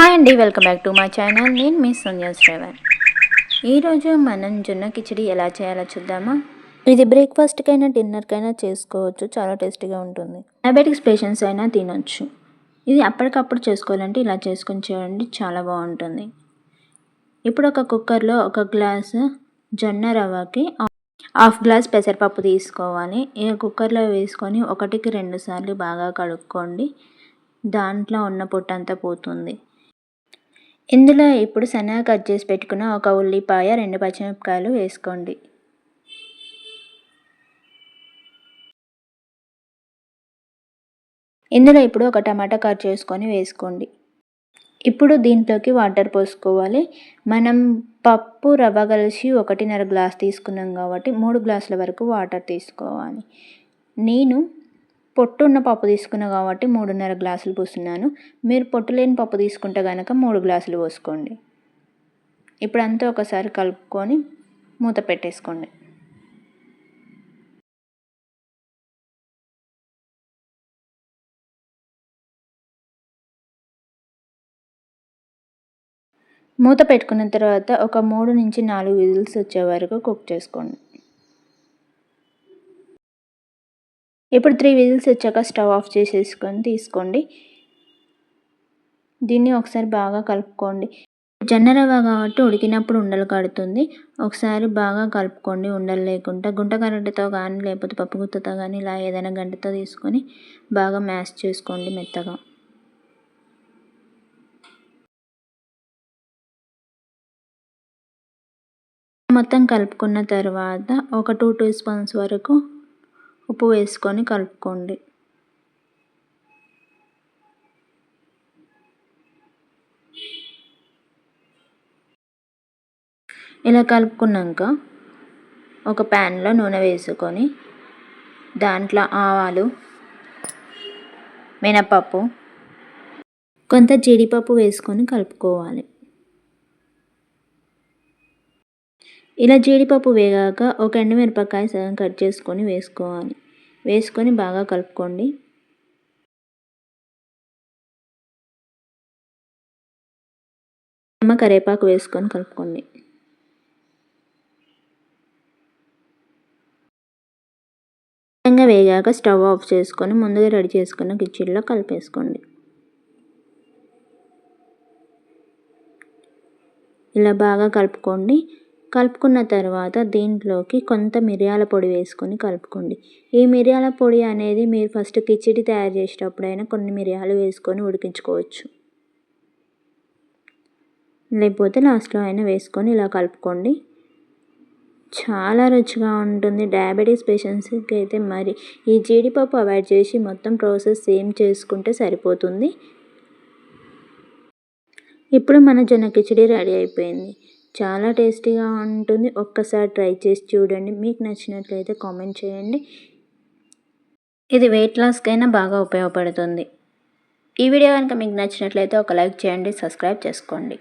Hi అండి welcome back to my channel నేను మీ సంధ్యా శ్రేవన్. ఈరోజు మనం జొన్న కిచడి ఎలా చేయాలో చూద్దామా? ఇది బ్రేక్ఫాస్ట్కైనా డిన్నర్కైనా చేసుకోవచ్చు. చాలా టేస్టీగా ఉంటుంది. డయాబెటిక్స్ పేషెంట్స్ అయినా తినొచ్చు. ఇది అప్పటికప్పుడు చేసుకోవాలంటే ఇలా చేసుకొని చేయండి చాలా బాగుంటుంది. ఇప్పుడు ఒక కుక్కర్లో ఒక గ్లాసు జొన్న రవ్వకి హాఫ్ గ్లాస్ పెసరపప్పు తీసుకోవాలి. ఇక కుక్కర్లో వేసుకొని ఒకటికి రెండు సార్లు బాగా కడుక్కోండి. దాంట్లో ఉన్న పొట్టంతా పోతుంది. ఇందులో ఇప్పుడు సన్నగా కట్ చేసి పెట్టుకున్న ఒక ఉల్లిపాయ రెండు పచ్చిమిరపకాయలు వేసుకోండి. ఇందులో ఇప్పుడు ఒక టమాటా కట్ చేసుకొని వేసుకోండి. ఇప్పుడు దీంట్లోకి వాటర్ పోసుకోవాలి. మనం పప్పు రవ్వ కలిసి ఒకటిన్నర గ్లాస్ తీసుకున్నాం కాబట్టి మూడు గ్లాసుల వరకు వాటర్ తీసుకోవాలి. నేను పొట్టు ఉన్న పప్పు తీసుకున్నా కాబట్టి మూడున్నర గ్లాసులు పోస్తున్నాను. మీరు పొట్టు లేని పప్పు తీసుకుంటే కనుక మూడు గ్లాసులు పోసుకోండి. ఇప్పుడు అంతా ఒకసారి కలుపుకొని మూత పెట్టేసుకోండి. మూత పెట్టుకున్న తర్వాత ఒక మూడు నుంచి నాలుగు విజిల్స్ వచ్చే వరకు కుక్ చేసుకోండి. ఇప్పుడు త్రీ విజిల్స్ వచ్చాక స్టవ్ ఆఫ్ చేసేసుకొని తీసుకోండి. దీన్ని ఒకసారి బాగా కలుపుకోండి. జొన్న రవ్వ కాబట్టి ఉడికినప్పుడు ఉండలు కడుతుంది. ఒకసారి బాగా కలుపుకోండి. ఉండలు లేకుండా గుంట గంటతో కానీ లేకపోతే పప్పు గుత్తతో కానీ ఇలా ఏదైనా గంటతో తీసుకొని బాగా మ్యాష్ చేసుకోండి మెత్తగా. మొత్తం కలుపుకున్న తర్వాత ఒక టూ టీ స్పూన్స్ వరకు ఉప్పు వేసుకొని కలుపుకోండి. ఇలా కలుపుకున్నాక ఒక ప్యాన్లో నూనె వేసుకొని దాంట్లో ఆవాలు మినపప్పు కొంత జీడిపప్పు వేసుకొని కలుపుకోవాలి. ఇలా జీడిపప్పు వేగాక ఒక ఎండుమిరపకాయ సగం కట్ చేసుకొని వేసుకోవాలి. వేసుకొని బాగా కలుపుకోండి. అమ్మ కరేపాకు వేసుకొని కలుపుకోండి. విధంగా వేగాక స్టవ్ ఆఫ్ చేసుకొని ముందుగా రెడీ చేసుకున్న కిచెన్లో కలిపేసుకోండి. ఇలా బాగా కలుపుకోండి. కలుపుకున్న తర్వాత దీంట్లోకి కొంత మిరియాల పొడి వేసుకొని కలుపుకోండి. ఈ మిరియాల పొడి అనేది మీరు ఫస్ట్ కిచిడి తయారు చేసేటప్పుడైనా కొన్ని మిరియాలు వేసుకొని ఉడికించుకోవచ్చు. లేకపోతే లాస్ట్లో అయినా వేసుకొని ఇలా కలుపుకోండి. చాలా రుచిగా ఉంటుంది. డయాబెటీస్ పేషెంట్స్కి అయితే మరి ఈ జీడిపప్పు అవాయిడ్ చేసి మొత్తం ప్రాసెస్ సేమ్ చేసుకుంటే సరిపోతుంది. ఇప్పుడు మన జొన్న కిచిడి రెడీ అయిపోయింది. చాలా టేస్టీగా ఉంటుంది. ఒక్కసారి ట్రై చేసి చూడండి. మీకు నచ్చినట్లయితే కామెంట్ చేయండి. ఇది వెయిట్ లాస్కైనా బాగా ఉపయోగపడుతుంది. ఈ వీడియో కనుక మీకు నచ్చినట్లయితే ఒక లైక్ చేయండి సబ్స్క్రైబ్ చేసుకోండి.